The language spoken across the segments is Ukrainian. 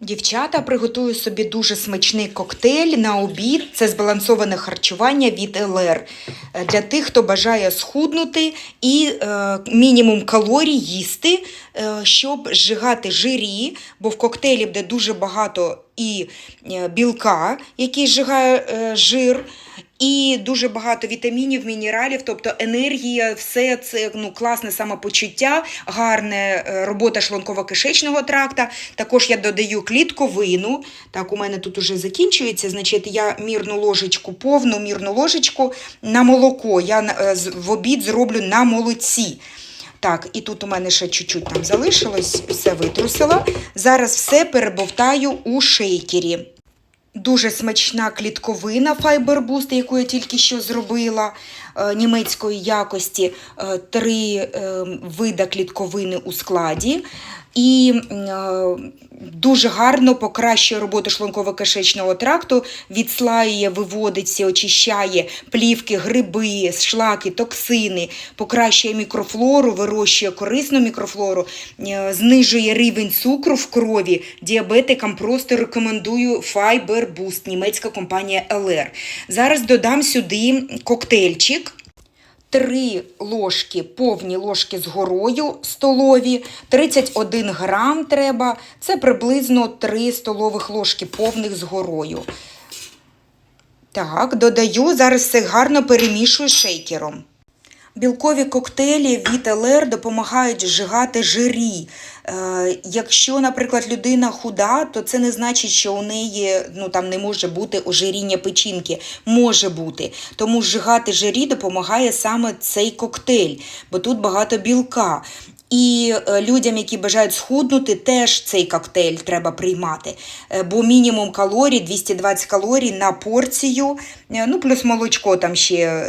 Дівчата, приготую собі дуже смачний коктейль на обід. Це збалансоване харчування від ЛР. Е, Для тих, хто бажає схуднути і е, мінімум калорій їсти, е, щоб зжигати жирі, бо в коктейлі буде дуже багато і е, білка, який зжигає е, жир. І дуже багато вітамінів, мінералів, тобто енергія, все це ну, класне самопочуття, гарна е, робота шлунково-кишечного тракта. Також я додаю клітковину. Так, у мене тут уже закінчується. Значить, я мірну ложечку, повну мірну ложечку на молоко. Я е, в обід зроблю на молоці. Так, і тут у мене ще чуть-чуть там залишилось, все витрусила. Зараз все перебовтаю у шейкері. Дуже смачна клітковина Fiber Boost, яку я тільки що зробила е, німецької якості. Е, Три е, вида клітковини у складі. І дуже гарно покращує роботу шлунково-кишечного тракту, відслаює, виводиться, очищає плівки, гриби, шлаки, токсини, покращує мікрофлору, вирощує корисну мікрофлору, е, знижує рівень цукру в крові. Діабетикам просто рекомендую Fiber Boost, німецька компанія LR. Зараз додам сюди коктейльчик. Три ложки, повні ложки з горою столові, 31 грам треба, це приблизно 3 столових ложки повних з горою. Так, додаю, зараз все гарно перемішую шейкером. Білкові коктейлі від ЛР допомагають зжигати жирі. Е, якщо, наприклад, людина худа, то це не значить, що у неї ну, там не може бути ожиріння печінки. Може бути. Тому зжигати жирі допомагає саме цей коктейль, бо тут багато білка. І е, людям, які бажають схуднути, теж цей коктейль треба приймати. Е, Бо мінімум калорій 220 калорій на порцію, ну плюс молочко там ще.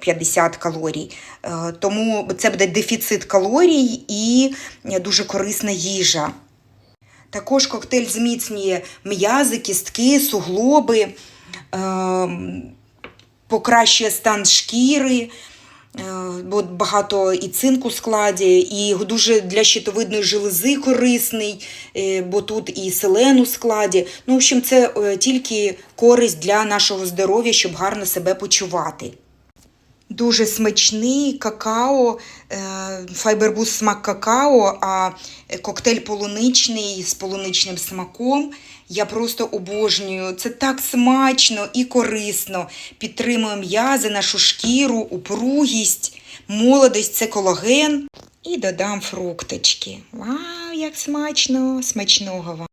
Е, 50 калорій. Е, Тому це буде дефіцит калорій і е, дуже корисна їжа. Також коктейль зміцнює м'язи, кістки, суглоби, ем, покращує стан шкіри, е, бо багато і цинку в складі, і дуже для щитовидної желези корисний, е, бо тут і селен у складі. Ну, в общем, це е, тільки користь для нашого здоров'я, щоб гарно себе почувати. Дуже смачний какао, е, файбербус смак какао, а коктейль полуничний з полуничним смаком. Я просто обожнюю. Це так смачно і корисно. Підтримує м'язи, нашу шкіру, упругість, молодость це колаген. І додам фрукточки. Вау, як смачно! Смачного вам!